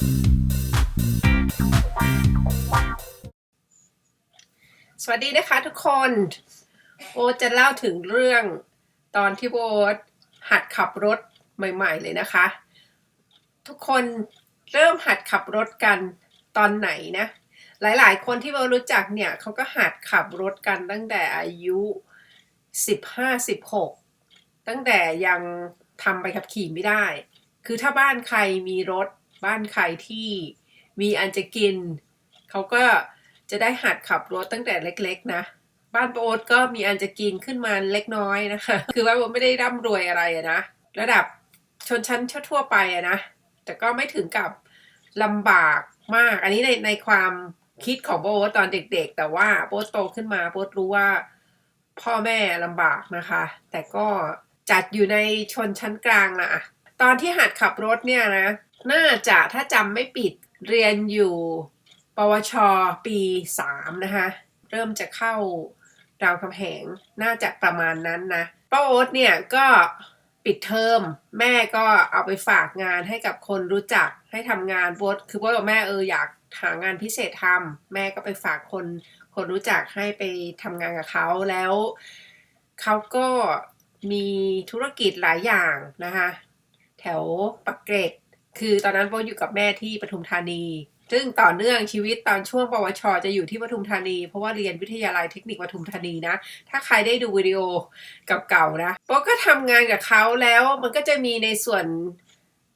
สวัสดีนะคะทุกคนโอจะเล่าถึงเรื่องตอนที่โอ๊ตหัดขับรถใหม่ ๆ เลยนะคะ ทุกคนเริ่มหัดขับรถกันตอนไหนนะ หลายๆ คนที่โอ๊ตรู้จักเนี่ยเขาก็หัดขับรถกันตั้งแต่อายุ 15-16 ตั้งแต่ยังทำไปขับขี่ไม่ได้ คือถ้าบ้านใครมีรถ บ้านใครที่มีอันจะกิน เขาก็จะได้หัดขับรถตั้งแต่เล็ก ๆ นะ บ้านโอ๊ตก็มีอันจะกินขึ้นมาเล็กน้อยนะคะ คือว่าโอ๊ตไม่ได้ร่ำรวยอะไรนะ ระดับชนชั้นทั่วไปนะ แต่ก็ไม่ถึงกับลำบากมาก อันนี้ในในความคิดของโอ๊ตตอนเด็กๆ แต่ว่าโอ๊ตโตขึ้นมาโอ๊ตรู้ว่าพ่อแม่ลำบากนะคะ แต่ก็จัดอยู่ในชนชั้นกลางนะตอนที่หัดขับรถเนี่ยนะ น่าจะถ้าจำไม่ปิดเรียนอยู่ ปวช ปีสามนะคะ เริ่มจะเข้ารามคำแหง น่าจะประมาณนั้นนะป้าโอ๊ตเนี่ยก็ปิดเทอมแม่ก็เอาไปฝากงานให้กับคนรู้จักให้ทำงานโอ๊ตคือโอ๊ตกับแม่เอออยากหางานพิเศษทำแม่ก็ไปฝากคนคนรู้จักให้ไปทำงานกับเขาแล้วเขาก็มีธุรกิจหลายอย่างนะคะ แถวปักเกร็ด คือตอนนั้นโบอยู่กับแม่ที่ปทุมธานี ซึ่งต่อเนื่องชีวิตตอนช่วงปวช จะอยู่ที่ปทุมธานี เพราะว่าเรียนวิทยาลัยเทคนิคปทุมธานีนะ ถ้าใครได้ดูวิดีโอกับเก่านะโบก็ทำงานกับเขาแล้วมันก็จะมีในส่วน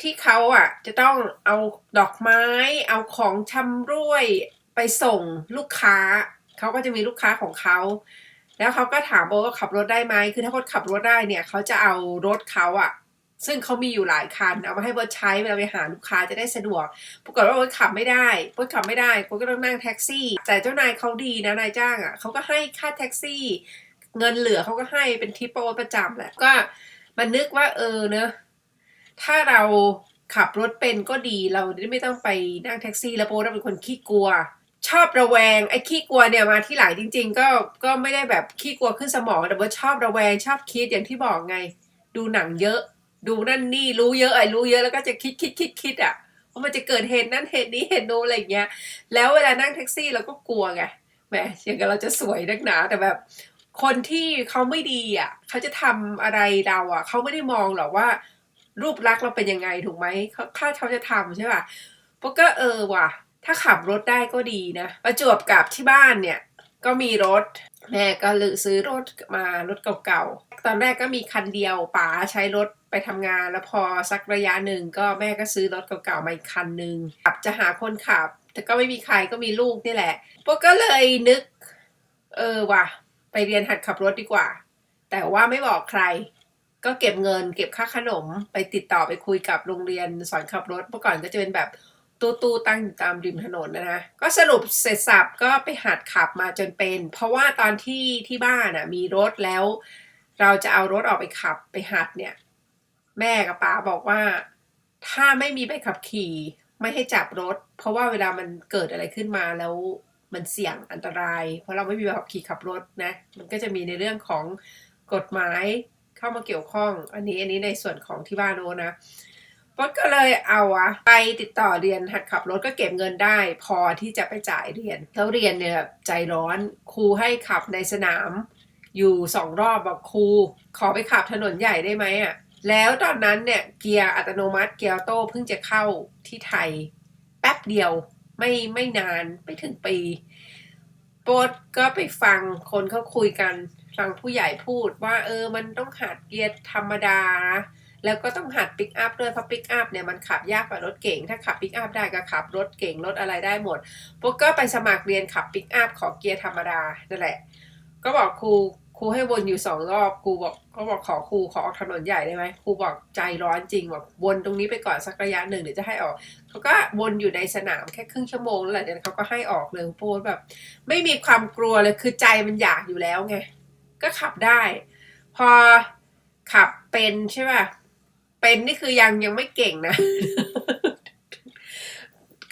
ที่เขาอะจะต้องเอาดอกไม้ เอาของชำร่วยไปส่งลูกค้า เขาก็จะมีลูกค้าของเขา แล้วเขาก็ถามโบว่าขับรถได้ไหมคือถ้าคนขับรถได้เนี่ยเขาจะเอารถเขาอะ ซึ่งเขามีอยู่หลายคันเอามาให้โบทใช้เวลาไปหาลูกค้าจะได้สะดวก ปรากฏว่าโบทขับไม่ได้โบทขับไม่ได้โบทก็ต้องนั่งแท็กซี่ แต่เจ้านายเขาดีนะนายจ้างอะเขาก็ให้ค่าแท็กซี่ เงินเหลือเขาก็ให้เป็นทิปโปประจำแหละ ก็มันนึกว่าเออเนอะถ้าเราขับรถเป็นก็ดีเราไม่ต้องไปนั่งแท็กซี่ แล้วโบทเป็นคนขี้กลัว ชอบระแวงไอ้ขี้กลัวเนี่ยมาที่หลังจริง ๆ ก็ก็ไม่ได้แบบขี้กลัวขึ้นสมองแต่ว่าชอบระแวงชอบคิดอย่างที่บอกไง ดูหนังเยอะ ดูนั่นนี่รู้เยอะไอ้รู้เยอะแล้วก็จะคิดคิดคิดคิดอะว่ามันจะเกิดเหตุนั้นเหตุนี้เหตุโน้นอะไรอย่างเงี้ย แล้วเวลานั่งแท็กซี่เราก็กลัวไงแหมอย่างกับเราจะสวยนักหนาแต่แบบ คนที่เขาไม่ดีอะเขาจะทำอะไรเราอะเขาไม่ได้มองหรอกว่า รูปลักษณ์เราเป็นยังไงถูกไหมเขาถ้าเขาจะทำใช่ป่ะพวกก็เออว่ะ ถ้าขับรถได้ก็ดีนะประจวบกับที่บ้านเนี่ย ก็มีรถ แม่ก็เลยซื้อรถมารถเก่าๆ ตอนแรกก็มีคันเดียวป๋าใช้รถไปทำงานแล้วพอสักระยะหนึ่งก็แม่ก็ซื้อรถเก่าๆมาอีกคันหนึ่งขับจะหาคนขับ แต่ก็ไม่มีใครก็มีลูกนี่แหละพวกก็เลยนึก เออว่ะ ไปเรียนหัดขับรถดีกว่า แต่ว่าไม่บอกใคร ก็เก็บเงิน เก็บค่าขนม ไปติดต่อไปคุยกับโรงเรียนสอนขับรถเมื่อก่อนก็จะเป็นแบบ ตู้ตู้ตั้งอยู่ตามริมถนนนะนะก็สรุปเสร็จสับก็ไปหัดขับมาจนเป็น เพราะว่าตอนที่ที่บ้านอะมีรถแล้ว เราจะเอารถออกไปขับไปหัดเนี่ย แม่กับป๋าบอกว่า ถ้าไม่มีใบขับขี่ไม่ให้จับรถ เพราะว่าเวลามันเกิดอะไรขึ้นมาแล้วมันเสี่ยงอันตราย เพราะเราไม่มีใบขับขี่ขับรถนะมันก็จะมีในเรื่องของกฎหมายเข้ามาเกี่ยวข้อง อันนี้อันนี้ในส่วนของที่บ้านโน้นนะ ป๊ก็เลยเอาอะไปติดต่อเรียนหัดขับรถก็เก็บเงินได้ พอที่จะไปจ่ายเรียนแล้วเรียนเนี่ยใจร้อนครูให้ขับในสนาม อยู่สองรอบบอกครูขอไปขับถนนใหญ่ได้ไหมอะแล้วตอนนั้นเนี่ยเกียร์อัตโนมัติเกียร์โต้เพิ่งจะเข้าที่ไทย แป๊บเดียวไม่ไม่นานไม่ถึงปีโปดก็ไปฟังคนเขาคุยกันฟังผู้ใหญ่พูดว่าเออมันต้องหัดเกียร์ธรรมดา แล้วก็ต้องหัดปิกอัพด้วยเพราะปิกอัพเนี่ยมันขับยากกว่ารถเก่ง ถ้าขับปิกอัพได้ก็ขับรถเก่งรถอะไรได้หมดพวกก็ไปสมัครเรียนขับปิกอัพขอเกียร์ธรรมดานั่นแหละ ก็บอกครูครูให้วนอยู่สองรอบครูบอกเขาบอกขอครูขอออกถนนใหญ่ได้ไหมครูบอกใจร้อนจริงบอกวนตรงนี้ไปก่อนสักระยะหนึ่งเดี๋ยวจะให้ออกเขาก็วนอยู่ในสนามแค่ครึ่งชั่วโมงแล้วหลังจากนั้นเขาก็ให้ออกเลยโพสแบบ ไม่มีความกลัวเลยคือใจมันอยากอยู่แล้วไงก็ขับได้ พอขับเป็นใช่ป่ะ เป็นนี่คือยังยังไม่เก่งนะ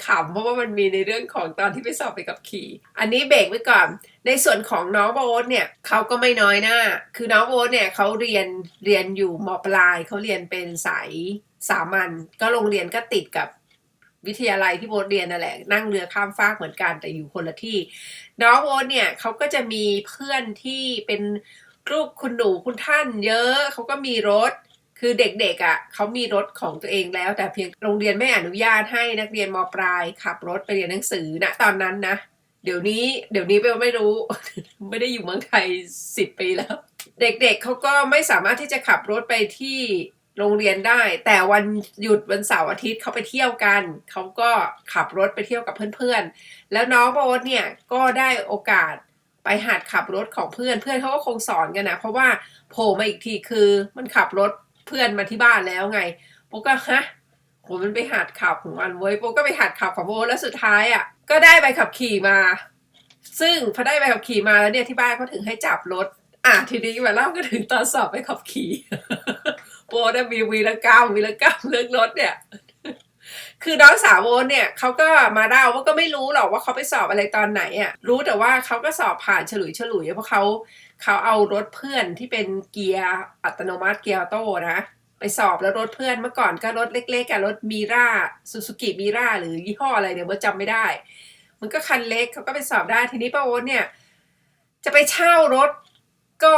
ขำเพราะว่ามันมีในเรื่องของตอนที่ไปสอบไปกับขี่ อันนี้เบรกไว้ก่อน ในส่วนของน้องโบ๊ทเนี่ยเขาก็ไม่น้อยหน้า คือน้องโบ๊ทเนี่ยเขาเรียนเรียนอยู่มปลายเขาเรียนเป็นสายสามัญก็โรงเรียนก็ติดกับวิทยาลัยที่โบทเรียนนั่นแหละ นั่งเรือข้ามฟากเหมือนกันแต่อยู่คนละที่ น้องโบทเนี่ยเขาก็จะมีเพื่อนที่เป็นลูกคุณหนูคุณท่านเยอะเขาก็มีรถ คือเด็กๆอะ่ะเขามีรถของตัวเองแล้ว แต่เพียงโรงเรียนไม่อนุญาตให้นักเรียนมปลายขับรถไปเรียนหนังสือนะตอนนั้นนะเดี๋ยวนี้เดี๋ยวนี้เบลไม่รู้ ไม่ได้อยู่เมืองไทยสิบปีแล้ว เด็กๆเขาก็ไม่สามารถที่จะขับรถไปที่โรงเรียนได้ แต่วันหยุดวันเสาร์อาทิตย์เขาไปเที่ยวกัน เขาก็ขับรถไปเที่ยวกับเพื่อนๆ แล้วน้องโบ๊ทเนี่ยก็ได้โอกาสไปหัดขับรถของเพื่อนเพื่อนเขาก็คงสอนกันนะ เพราะว่าโผล่มาอีกทีคือมันขับรถ เพื่อนมาที่บ้านแล้วไงโบก็ฮะโหมันไปหัดขับของมันเว้ยโบก็ไปหัดขับของโบแล้วสุดท้ายอะก็ได้ใบขับขี่มา ซึ่งพอได้ใบขับขี่มาแล้วเนี่ยที่บ้านเขาถึงให้จับรถ อะทีนี้มาเล่าก็ถึงตอนสอบใบขับขี่โบนะมีวีรกรรมวีรกรรมเรื่องรถเนี่ยคือน้องสาวโบเนี่ยเขาก็มาเล่าว่าก็ไม่รู้หรอกว่าเขาไปสอบอะไรตอนไหนอะรู้แต่ว่าเขาก็สอบผ่านฉลุยฉลุยเพราะเขา เขาเอารถเพื่อนที่เป็นเกียร์อัตโนมัติเกียร์โต้นะไปสอบแล้วรถเพื่อนเมื่อก่อนก็รถเล็กๆกับรถมีราซูซูกิมีราหรือยี่ห้ออะไรเนี่ยเบอจำไม่ได้ มันก็คันเล็กเขาก็ไปสอบได้ทีนี้ป้าโอ๊ตเนี่ย จะไปเช่ารถก็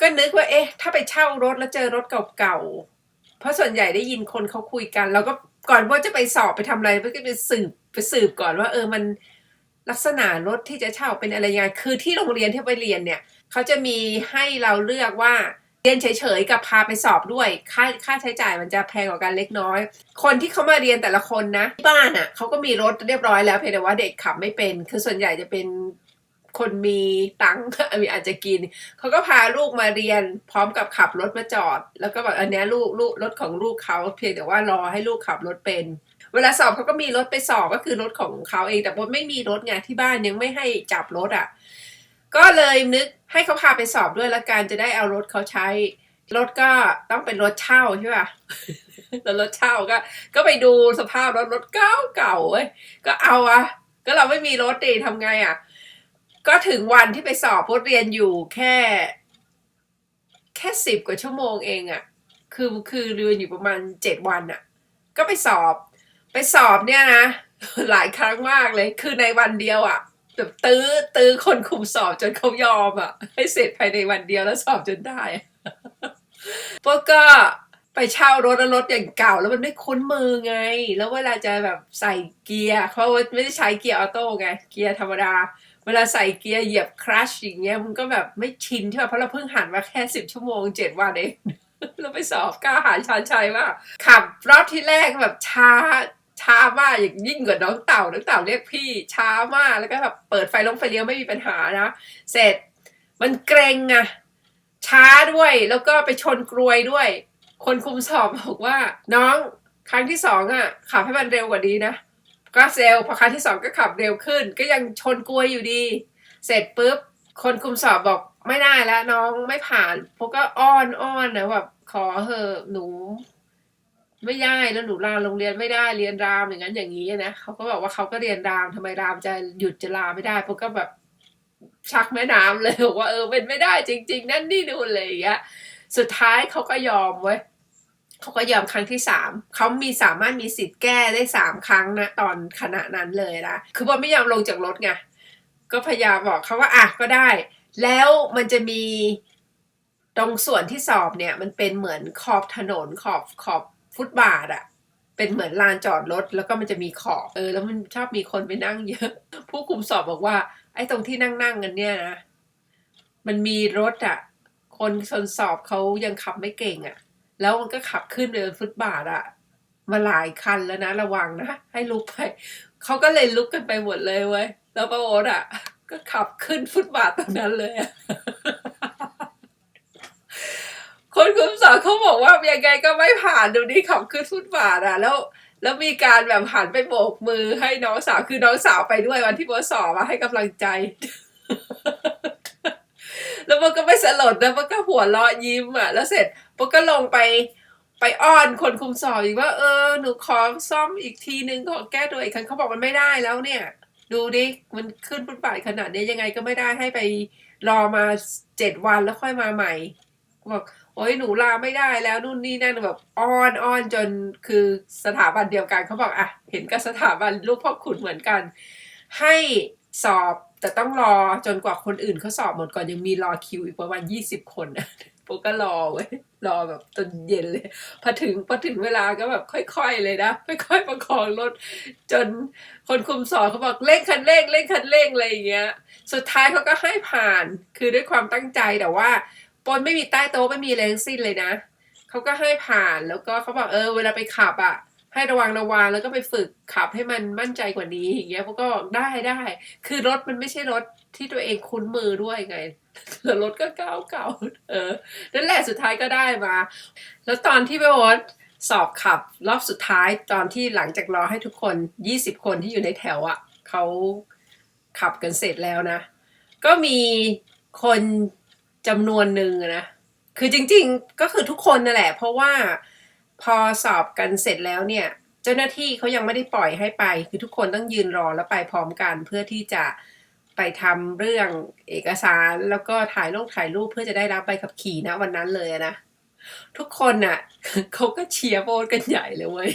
ก็นึกว่าเอ๊ะ ถ้าไปเช่ารถแล้วเจอรถเก่าๆเพราะส่วนใหญ่ได้ยินคนเขาคุยกันเราก็ก่อนว่าจะไปสอบไปทำอะไรก็ไปสืบไปสืบก่อนว่า เออมัน ลักษณะรถที่จะเช่าเป็นอะไรยังไงคือที่โรงเรียนที่ไปเรียนเนี่ยเขาจะมีให้เราเลือกว่าเรียนเฉยๆกับพาไปสอบด้วย ค่าค่าใช้จ่ายมันจะแพงกว่ากันเล็กน้อย คนที่เขามาเรียนแต่ละคนนะที่บ้านอะเขาก็มีรถเรียบร้อยแล้วเพียงแต่ว่าเด็กขับไม่เป็น คือส่วนใหญ่จะเป็นคนมีตังค์มีอาจจะกิน เขาก็พาลูกมาเรียนพร้อมกับขับรถมาจอด แล้วก็แบบอันนี้ลูกลูกรถของลูกเขาเพียงแต่ว่ารอให้ลูกขับรถเป็น เวลาสอบเขาก็มีรถไปสอบก็คือรถของเขาเอง แต่ว่าไม่มีรถไงที่บ้านยังไม่ให้จับรถอะ ก็เลยนึกให้เขาพาไปสอบด้วยละกันจะได้เอารถเขาใช้ รถก็ต้องเป็นรถเช่าใช่ป่ะแล้วรถเช่าก็ ก็ไปดูสภาพรถรถเก่าเก่าเว้ยก็เอาอะก็เราไม่มีรถดีทำไงอะก็ถึงวันที่ไปสอบพดเรียนอยู่แค่ แค่สิบกว่าชั่วโมงเองอะคือคือเรียนอยู่ประมาณเจ็ดวันอะก็ไปสอบ ไปสอบเนี่ยนะ หลายครั้งมากเลย คือในวันเดียวอะแบบตื้อตื้อคนคุมสอบจนเขายอมอะให้เสร็จภายในวันเดียวแล้วสอบจนได้พวกก็ไปเช่ารถแล้วรถอย่างเก่า แล้วมันไม่คุ้นมือไง แล้วเวลาจะแบบใส่เกียร์เพราะว่าไม่ได้ใช้เกียร์ออโต้ไง เกียร์ธรรมดา เวลาใส่เกียร์เหยียบคลัชอย่างเงี้ยมันก็แบบไม่ชินใช่ไหมเพราะเราเพิ่งหันมาแค่สิบชั่วโมงเจ็ดวันเองเราไปสอบกล้าหาญชาญชัยมาขับรอบที่แรกแบบช้า ช้ามากอย่างยิ่งกว่าน้องเต่า น้องเต่าเรียกพี่ช้ามากแล้วก็แบบเปิดไฟลงไฟเลี้ยวไม่มีปัญหานะ เสร็จมันเกรงอะช้าด้วยแล้วก็ไปชนกรวยด้วย คนคุมสอบบอกว่า น้องครั้งที่สองอะขับให้มันเร็วกว่านี้นะก็เซลพอครั้งที่สองก็ขับเร็วขึ้น ก็ยังชนกลวยอยู่ดี เสร็จปุ๊บคนคุมสอบบอกไม่ได้แล้วน้องไม่ผ่านพวกก็อ้อนอ้อนนะแบบขอเถอะหนู ไม่ได้แล้วหนูลาโรงเรียนไม่ได้เรียนรามอย่างนั้นอย่างนี้นะเขาก็บอกว่าเขาก็เรียนรามทำไมรามจะหยุดจะลาไม่ได้พวกก็แบบชักแม่น้ำเลยบอกว่าเออเป็นไม่ได้จริง ๆ นั่นนี่ดูนเลยอย่างเงี้ยสุดท้ายเขาก็ยอมเว้ยเขาก็ยอมครั้งที่สามเขามีสามารถมีสิทธิ์แก้ได้สามครั้งนะตอนขณะนั้นเลยนะคือว่าไม่ยอมลงจากรถไงก็พยายามบอกเขาว่าอะก็ได้ แล้วมันจะมีตรงส่วนที่สอบเนี่ยมันเป็นเหมือนขอบถนนขอบขอบ ฟุตบาทอะเป็นเหมือนลานจอดรถแล้วก็มันจะมีขอบเออ แล้วมันชอบมีคนไปนั่งเยอะ ผู้คุมสอบบอกว่า ไอ้ตรงที่นั่งนั่งๆกันเนี่ยนะมันมีรถอะคนชนสอบเขายังขับไม่เก่งอะแล้วมันก็ขับขึ้นไปบนฟุตบาทอะมาหลายคันแล้วนะระวังนะให้ลุกไปเขาก็เลยลุกกันไปหมดเลยเว้ยแล้วป้าโอ๊ตอะก็ขับขึ้นฟุตบาทตรงนั้นเลย คนคุมสอบเขาบอกว่ายังไงก็ไม่ผ่านดูนี่ขับขึ้นฟุตบาทอะ แล้ว แล้วมีการแบบหันไปโบกมือให้น้องสาวคือน้องสาวไปด้วยวันที่โบทสอบมาให้กำลังใจ แล้วมันก็ไม่สลดนะมันก็หัวเราะยิ้มอะ แล้วเสร็จมันก็ลงไปไปอ้อนคนคุมสอบอีกว่า เออหนูขอซ่อมอีกทีนึงขอแก้ตัวอีกครั้งเขาบอกมันไม่ได้แล้วเนี่ย ดูดิมันขึ้นฟุตบาทขนาดนี้ยังไงก็ไม่ได้ให้ไปรอมาเจ็ดวันแล้วค่อยมาใหม่บอก โอ้ยหนูลาไม่ได้แล้วนู่นนี่นั่นแบบอ้อนอ้อนจนคือสถาบันเดียวกันเขาบอกอะเห็นกับสถาบันลูกพ่อขุนเหมือนกัน ให้สอบแต่ต้องรอจนกว่าคนอื่นเขาสอบหมดก่อนยังมีรอคิวอีกประมาณยี่สิบคนนะโปก็รอเว้ยรอแบบจนเย็นเลย พอถึงพอถึงเวลาก็แบบค่อย ๆ เลยนะค่อยๆประคองรถ จนคนคุมสอบเขาบอกเร่งคันเร่งเร่งคันเร่งอะไรอย่างเงี้ย สุดท้ายเขาก็ให้ผ่านคือด้วยความตั้งใจแต่ว่า ปนไม่มีใต้โต๊ะไม่มีอะไรทั้งสิ้นเลยนะเขาก็ให้ผ่านแล้วก็เขาบอกเออเวลาไปขับอะ ให้ระวังระวังแล้วก็ไปฝึกขับให้มันมั่นใจกว่านี้อย่างเงี้ยพวกก็บอกได้ได้ คือรถมันไม่ใช่รถที่ตัวเองคุ้นมือด้วยไงแล้วรถก็เก่าเก่าเออนั่นแหละสุดท้ายก็ได้มา แล้วตอนที่ไปวอดสอบขับรอบสุดท้ายตอนที่หลังจากรอให้ทุกคน 20 คนที่อยู่ในแถวอะ่ะเขาขับกันเสร็จแล้วนะ ก็มีคน จำนวนหนึ่งนะ คือจริงๆก็คือทุกคนนั่นแหละ เพราะว่าพอสอบกันเสร็จแล้วเนี่ย เจ้าหน้าที่เขายังไม่ได้ปล่อยให้ไป คือทุกคนต้องยืนรอแล้วไปพร้อมกันเพื่อที่จะไปทำเรื่องเอกสารแล้วก็ถ่ายรูปถ่ายรูปเพื่อจะได้รับใบขับขี่นะวันนั้นเลยนะ ทุกคนน่ะเขาก็เชียร์โบนกันใหญ่เลยเว้ย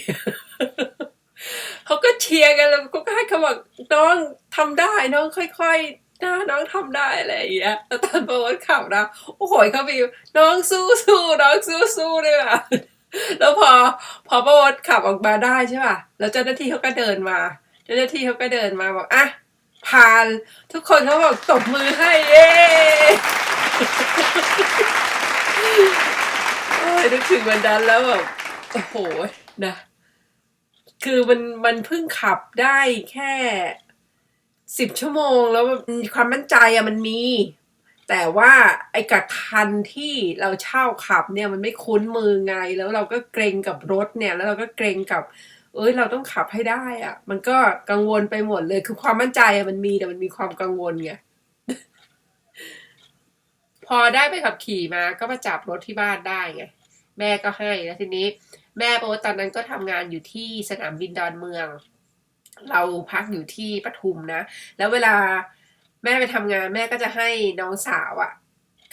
เขาก็เชียร์กันแล้วก็ให้เขาบอกน้องทำได้น้องค่อยๆ นะน้องทำได้อะไรอย่างเงี้ยแล้วตอนโบนขับนะโอ้โหเขาบีบน้องสู้สู้น้องสู้สู้เลยอะแล้วพอพอโบนขับออกมาได้ใช่ป่ะแล้วเจ้าหน้าที่เขาก็เดินมา เจ้าหน้าที่เขาก็เดินมาบอกอะผ่านทุกคนเขาบอกตบมือให้เย้โอ้ยนึกถึงวันนั้นแล้วแบบโอ้โหนะ คือมันมันเพิ่งขับได้แค่ สิบชั่วโมงแล้วความมั่นใจอะมันมี แต่ว่าไอ้กับคันที่เราเช่าขับเนี่ยมันไม่คุ้นมือไง แล้วเราก็เกรงกับรถเนี่ย แล้วเราก็เกรงกับ เอ้ยเราต้องขับให้ได้อะมันก็กังวลไปหมดเลยคือความมั่นใจอะมันมีแต่มันมีความกังวลไงพอได้ไปขับขี่มาก็มาจับรถที่บ้านได้ไงแม่ก็ให้แล้วทีนี้ แม่โบตอนนั้นก็ทำงานอยู่ที่สนามบินดอนเมือง เราพักอยู่ที่ปทุมนะ แล้วเวลาแม่ไปทำงานแม่ก็จะให้น้องสาวอะ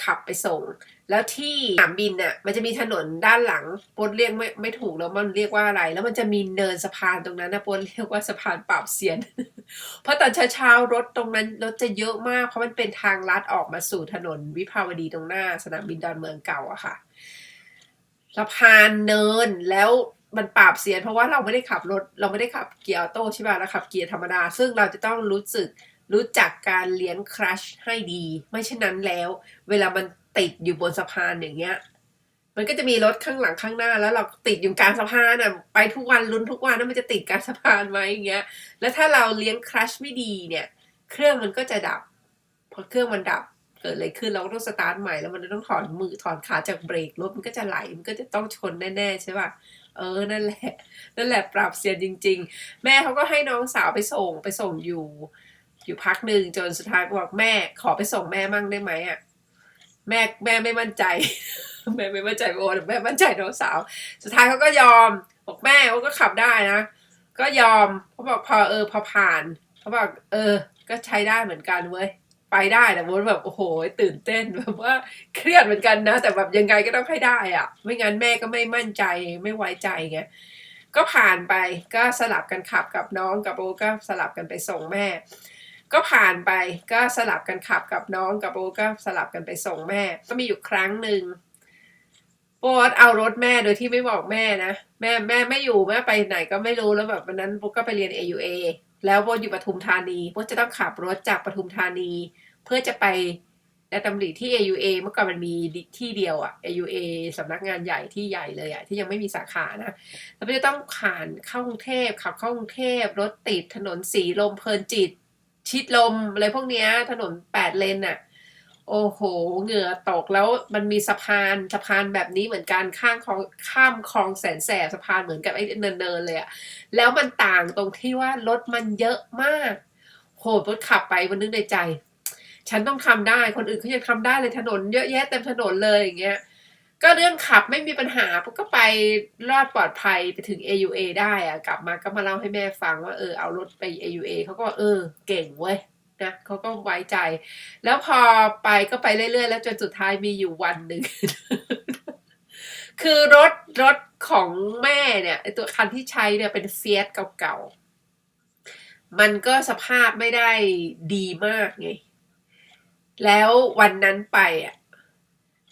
ขับไปส่ง แล้วที่สนามบินน่ะมันจะมีถนนด้านหลังปนเรียกไม่ไม่ถูกแล้วมันเรียกว่าอะไร แล้วมันจะมีเนินสะพานตรงนั้นนะปนเรียกว่าสะพานปราบเซียน เพราะตอนเช้าๆรถตรงนั้นรถจะเยอะมาก เพราะมันเป็นทางลัดออกมาสู่ถนนวิภาวดีตรงหน้า สนามบินดอนเมืองเก่าอะค่ะสะพานเนินแล้ว มันปราบเสียนเพราะว่าเราไม่ได้ขับรถ เราไม่ได้ขับเกียร์ออโต้ใช่ป่ะเราขับเกียร์ธรรมดา ซึ่งเราจะต้องรู้สึกรู้จักการเลี้ยงครัชให้ดี ไม่เช่นนั้นแล้ว เวลามันติดอยู่บนสะพานอย่างเงี้ย มันก็จะมีรถข้างหลังข้างหน้า แล้วเราติดอยู่กลางสะพานอะไปทุกวันลุ้นทุกวันว่ามันจะติดกลางสะพานไหมอย่างเงี้ย แล้วถ้าเราเลี้ยงครัชไม่ดีเนี่ย เครื่องมันก็จะดับ พอเครื่องมันดับเกิดอะไรขึ้นเราก็ต้องสตาร์ทใหม่แล้วมันต้องถอนมือถอนขาจากเบรกรถมันก็จะไหลมันก็จะต้องชนแน่ๆใช่ป่ะ เออนั่นแหละ นั่นแหละปรับเสียนจริง ๆ แม่เขาก็ให้น้องสาวไปส่งไปส่งอยู่ อยู่พักหนึ่งจนสุดท้ายบอกแม่ขอไปส่งแม่มั่งได้ไหมอะแม่แม่ไม่มั่นใจ แม่ไม่มั่นใจโอ้แม่มั่นใจน้องสาว สุดท้ายเขาก็ยอมบอกแม่เขาก็ขับได้นะ ก็ยอมเขาบอกพอเออพอผ่านเขาบอกเออ ก็ใช้ได้เหมือนกันเว้ย ไปได้แต่ว่าแบบโอ้โห ตื่นเต้นแบบว่าเครียดเหมือนกันนะ แต่แบบยังไงก็ต้องให้ได้อะไม่งั้นแม่ก็ไม่มั่นใจไม่ไว้ใจไงก็ผ่านไปก็สลับกันขับกับน้องกับโบก็สลับกันไปส่งแม่ ก็ผ่านไปก็สลับกันขับกับน้องกับโบก็สลับกันไปส่งแม่ ก็มีอยู่ครั้งหนึ่งโบทเอารถแม่โดยที่ไม่บอกแม่นะแม่แม่ไม่อยู่แม่ไปไหนก็ไม่รู้แล้วแบบวันนั้นโบก็ไปเรียน AUA แล้วโบอยู่ปทุมธานีโบจะต้องขับรถจากปทุมธานี เพื่อจะไปและตำริที่ AUA เมื่อก่อนมันมีที่เดียวอะ AUA สำนักงานใหญ่ที่ใหญ่เลยอะที่ยังไม่มีสาขานะแล้วก็จะต้องผ่านเข้ากรุงเทพขับเข้ากรุงเทพรถติดถนนสีลมเพลินจิต ชิดลมอะไรพวกเนี้ยถนนแปดเลนอะ โอ้โห เหงื่อตกแล้วมันมีสะพานสะพานแบบนี้เหมือนกันข้างคลองข้ามคลองแสนแสบสะพานเหมือนกับไอ้เนินเนินๆเลยอะแล้วมันต่างตรงที่ว่ารถมันเยอะมาก โหรถขับไปมันนึกในใจ ฉันต้องทำได้คนอื่นเขายังทำได้เลยถนนเยอะแยะเต็มถนนเลยอย่างเงี้ยก็เรื่องขับไม่มีปัญหาก็ไปรอดปลอดภัยไปถึง AUA ได้อะกลับมาก็มาเล่าให้แม่ฟังว่าเออเอารถไป AUA เขาก็เออ เก่งเว้ย นะเขาก็ไว้ใจ แล้วพอไปก็ไปเรื่อยๆ แล้วจนสุดท้ายมีอยู่วันหนึ่ง คือรถรถของแม่เนี่ยตัวคันที่ใช้เนี่ยเป็นเฟียสเก่าๆ มันก็สภาพไม่ได้ดีมากไง แล้ววันนั้นไปอะ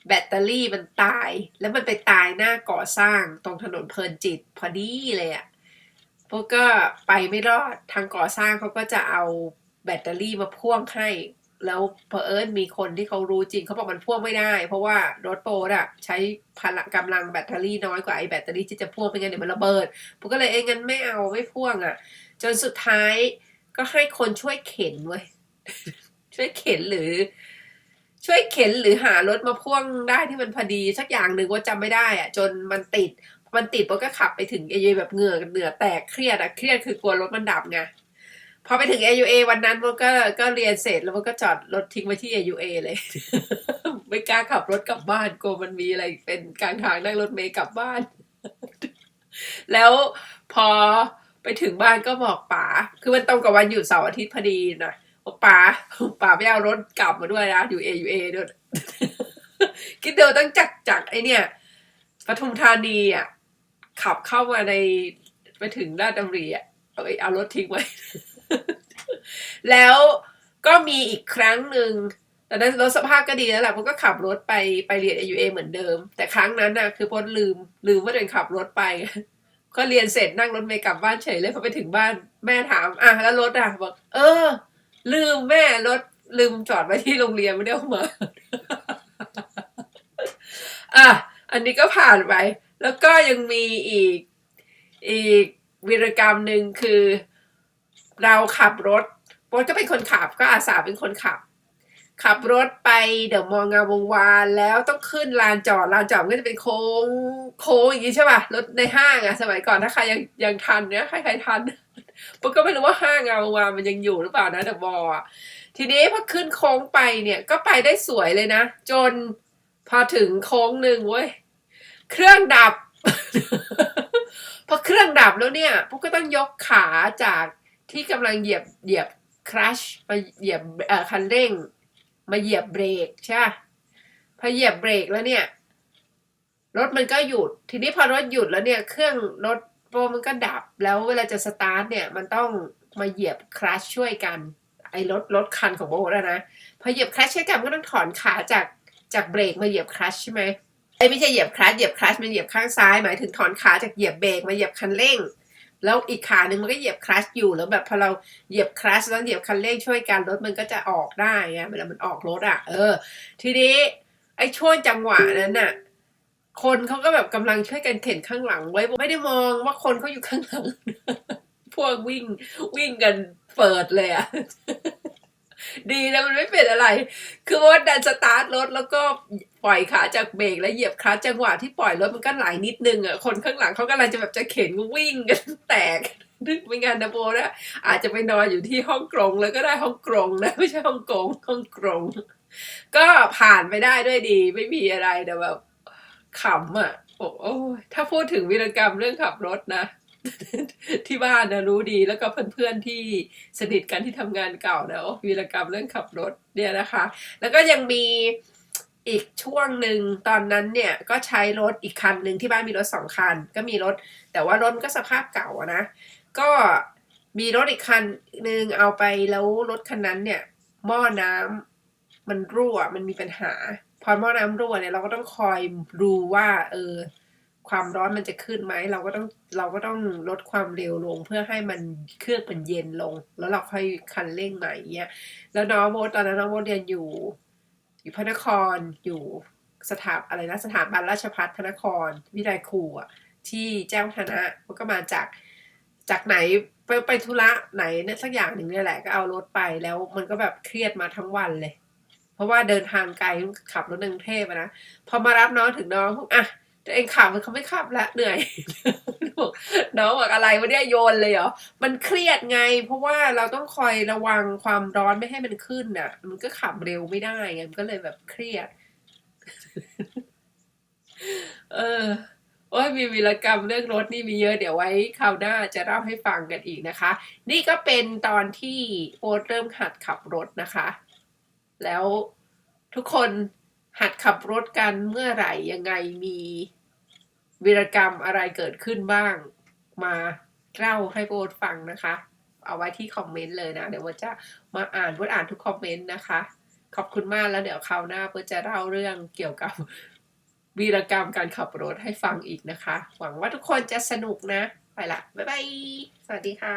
แบตเตอรี่มันตาย แล้วมันไปตายหน้าก่อสร้างตรงถนนเพลินจิตพอดีเลยอะพวกก็ไปไม่รอดทางก่อสร้างเขาก็จะเอา แบตเตอรี่มาพ่วงให้ แล้วเพอเอิญมีคนที่เขารู้จริงเขาบอกมันพ่วงไม่ได้ เพราะว่ารถโปรอะใช้พลังกำลังแบตเตอรี่น้อยกว่าไอ้แบตเตอรี่ที่จะพ่วงไปงั้นเดี๋ยวมันระเบิดผมก็เลยเอ้งั้นไม่เอาไม่พ่วงอะจนสุดท้ายก็ให้คนช่วยเข็นเว้ยช่วยเข็นหรือ ช่วยเข็นหรือหารถมาพ่วงได้ที่มันพอดีสักอย่างหนึ่งว่าจำไม่ได้อะจนมันติดมันติดมันก็ขับไปถึงเอเยแบบเหงื่อเหงื่อแตกเครียดอะเครียดคือกลัวรถมันดับไง พอไปถึง AUA วันนั้นมันก็ก็เรียนเสร็จแล้วมันก็จอดรถทิ้งไว้ที่ AUA เลย ไม่กล้าขับรถกลับบ้านกลัวมันมีอะไรเป็นกลางทางนั่งรถเมล์กลับบ้าน แล้วพอไปถึงบ้านก็บอกป๋า คือมันตรงกับวันหยุดเสาร์อาทิตย์พอดีนะบอกป๋าป๋าไม่เอารถกลับมาด้วยนะ อยู่ AUA ด้วยคิดเดียวต้องจักจากไอเนี่ยปทุมธานีอะ ขับเข้ามาในไปถึงราชดำริอะเอาไอเอารถทิ้งไว้ แล้วก็มีอีกครั้งหนึ่งตอนนั้นรถสภาพก็ดีแล้วแหละพวกก็ขับรถไปไปเรียน AUA เหมือนเดิม แต่ครั้งนั้นน่ะ คือพอลืมลืมว่าตัวเองขับรถไป ก็เรียนเสร็จนั่งรถเมล์กลับบ้านเฉยเลยพอไปถึงบ้านแม่ถาม อะแล้วรถอะบอก เออ ลืมแม่รถลืมจอดไว้ที่โรงเรียนไม่ได้เอามา อะอันนี้ก็ผ่านไป แล้วก็ยังมีอีกอีกวีรกรรมหนึ่งคือ เราขับรถโบ๊ทก็เป็นคนขับก็อาสาเป็นคนขับ ขับรถไปเดี๋ยวมองงามวงวานแล้วต้องขึ้นลานจอดลานจอดก็จะเป็นโค้งโค้งอย่างนี้ใช่ป่ะรถในห้างอะสมัยก่อนถ้าใครยังยังทันเนี้ยใครใครทันโบ๊ทก็ไม่รู้ว่าห้างงามวงวานมันยังอยู่หรือเปล่านะเดอะมอลล์อทีนี้พอขึ้นโค้งไปเนี่ยก็ไปได้สวยเลยนะ จนพอถึงโค้งหนึ่งเว้ยเครื่องดับพอเครื่องดับแล้วเนี่ยพวกก็ต้องยกขาจาก ที่กำลังเหยียบเหยียบคลัชมาเหยียบเอ่อคันเร่ง มาเหยียบเบรกใช่ปะพอเหยียบเบรกแล้วเนี่ย รถมันก็หยุด ทีนี้พอรถหยุดแล้วเนี่ย เครื่องรถโปรมันก็ดับแล้วเวลาจะสตาร์ทเนี่ยมันต้องมาเหยียบคลัชช่วยกัน ไอ้รถรถคันของโบแล้วนะพอเหยียบคลัชช่วยกันก็ต้องถอนขาจากจากเบรกมาเหยียบคลัชใช่ไหมไอ้ไม่ใช่เหยียบคลัชเหยียบคลัชมันเหยียบข้างซ้ายหมายถึงถอนขาจากเหยียบเบรกมาเหยียบคันเร่ง แล้วอีกขาหนึ่งมันก็เหยียบคลัชอยู่แล้วแบบพอเราเหยียบคลัชแล้วเหยียบคันเร่งช่วยกันรถมันก็จะออกได้ไงเวลามันออกรถอะ เออ ทีนี้ไอ้ช่วงจังหวะนั้นน่ะ คนเขาก็แบบกำลังช่วยกันเข็นข้างหลังไว้ไม่ได้มองว่าคนเขาอยู่ข้างหลัง พวกวิ่งวิ่งกันเปิดเลยอะ ดีนะมันไม่เป็นอะไร คือว่าดันสตาร์ทรถแล้วก็ปล่อยขาจากเบรกแล้วเหยียบคลัตช์จังหวะที่ปล่อยรถมันก็ไหลนิดนึงอะ คนข้างหลังเขากำลังจะแบบจะเข็นวิ่งกันแตกนึกไม่งั้นนะโบนะอาจจะไปนอนอยู่ที่ห้องกรงแล้วก็ได้ห้องกรงนะไม่ใช่ห้องกงห้องกรงก็ผ่านไปได้ด้วยดี ไม่มีอะไรแต่แบบขำอะโอ้โอ้ยถ้าพูดถึงวีรกรรมเรื่องขับรถนะ ที่บ้านนะรู้ดีแล้วก็เพื่อนๆที่สนิทกันที่ทำงานเก่านะโอ้วีรกรรมเรื่องขับรถเนี่ยนะคะ แล้วก็ยังมีอีกช่วงหนึ่งตอนนั้นเนี่ยก็ใช้รถอีกคันหนึ่งที่บ้านมีรถสองคัน ก็มีรถ แต่ว่ารถก็สภาพเก่านะ ก็มีรถอีกคันหนึ่งเอาไปแล้วรถคันนั้นเนี่ย หม้อน้ำมันรั่วมันมีปัญหา พอหม้อน้ำรั่วเนี่ยเราก็ต้องคอยดูว่า เออ ความร้อนมันจะขึ้นไหมเราก็ต้องเราก็ต้องลดความเร็วลงเพื่อให้มันเครื่องมันเย็นลง แล้วเราค่อยคันเร่งใหม่เงี้ยแล้วน้องโมดตอนนั้นน้องโมดเรียนอยู่ อยู่พระนครอยู่สถาบอะไรนะสถาบันราชภัฏพระนคร วิทยาลัยครูอะที่แจ้งวัฒนะมันก็มาจากจากไหนไปไปธุระไหนเนี่ยสักอย่างหนึ่งเนี่ยแหละก็เอารถไปแล้วมันก็แบบเครียดมาทั้งวันเลย เพราะว่าเดินทางไกลขับรถในกรุงเทพนะพอมารับน้องถึงน้องบอกอะ ตัวเองขับมันเขาไม่ขับละเหนื่อยบอกน้องบอกอะไรวะเนี่ยโยนเลยเหรอ มันเครียดไง เพราะว่าเราต้องคอยระวังความร้อนไม่ให้มันขึ้นน่ะ มันก็ขับเร็วไม่ได้ไงมันก็เลยแบบเครียด เออโอ้ยมีวีรกรรมเรื่องรถนี่มีเยอะเดี๋ยวไว้คราวหน้าจะเล่าให้ฟังกันอีกนะคะ นี่ก็เป็นตอนที่โอ๊ตเริ่มหัดขับรถนะคะ แล้วทุกคนหัดขับรถกันเมื่อไหร่ยังไงมี วีรกรรมอะไรเกิดขึ้นบ้าง มาเล่าให้โบทฟังนะคะ เอาไว้ที่คอมเมนต์เลยนะ เดี๋ยวโบจะมาอ่านโบอ่านทุกคอมเมนต์นะคะ ขอบคุณมากแล้วเดี๋ยวคราวหน้าโบทจะเล่าเรื่องเกี่ยวกับวีรกรรมการขับรถให้ฟังอีกนะคะ หวังว่าทุกคนจะสนุกนะ ไปละ บ๊ายบาย สวัสดีค่ะ